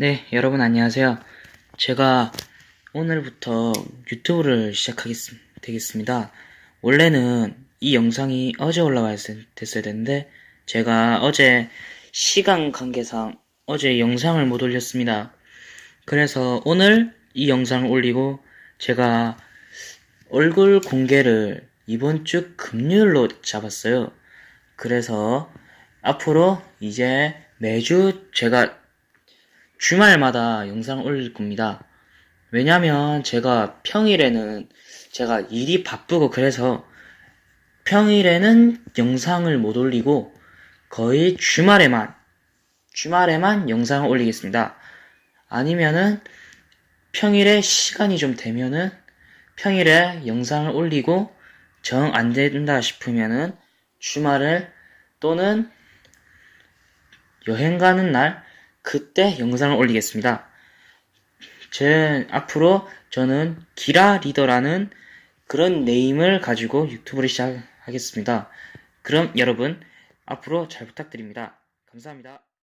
네, 여러분 안녕하세요. 제가 오늘부터 유튜브를 시작하겠습, 되겠습니다. 원래는 이 영상이 어제 올라와야 됐어야 되는데, 제가 어제 시간 관계상 어제 영상을 못 올렸습니다. 그래서 오늘 이 영상을 올리고, 제가 얼굴 공개를 이번 주 금요일로 잡았어요. 그래서 앞으로 이제 매주 제가 주말마다 영상을 올릴 겁니다. 왜냐면 제가 평일에는 제가 일이 바쁘고 그래서 평일에는 영상을 못 올리고 거의 주말에만 주말에만 영상을 올리겠습니다. 아니면은 평일에 시간이 좀 되면은 평일에 영상을 올리고 정 안 된다 싶으면은 주말을 또는 여행 가는 날 그때 영상을 올리겠습니다. 제 앞으로 저는 기라 리더라는 그런 네임을 가지고 유튜브를 시작하겠습니다. 그럼 여러분 앞으로 잘 부탁드립니다. 감사합니다.